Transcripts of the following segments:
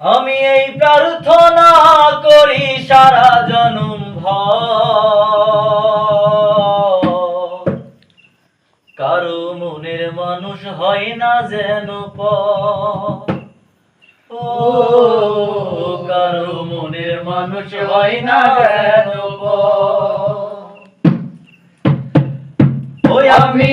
আমি এই প্রার্থনা করি সারা জনম কারও মনের মানুষ হয় না যেন প ও, কারও মনের মানুষ হয় না যেন ওই আমি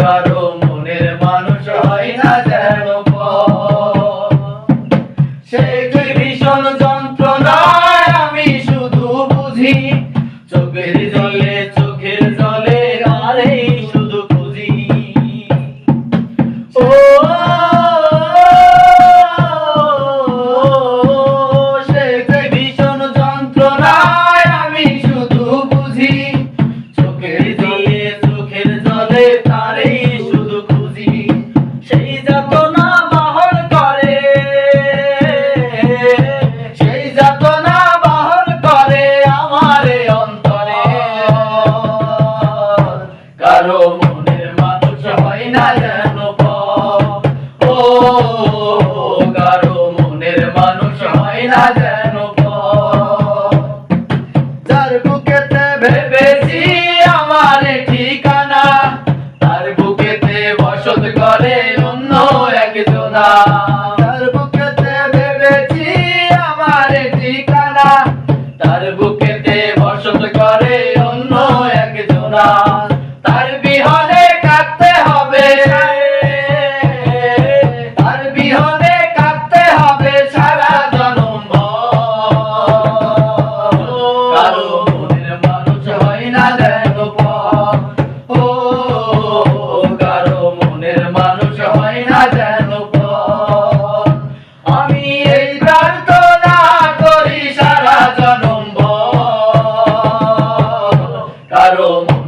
পারো মনের মানুষ হয় না যেন সেই ভীষণ যন্ত্রণায় আমি শুধু বুঝি? নারায়ণ ও গারো মনের মানুষ হয় যেন যার ভেবে Karum.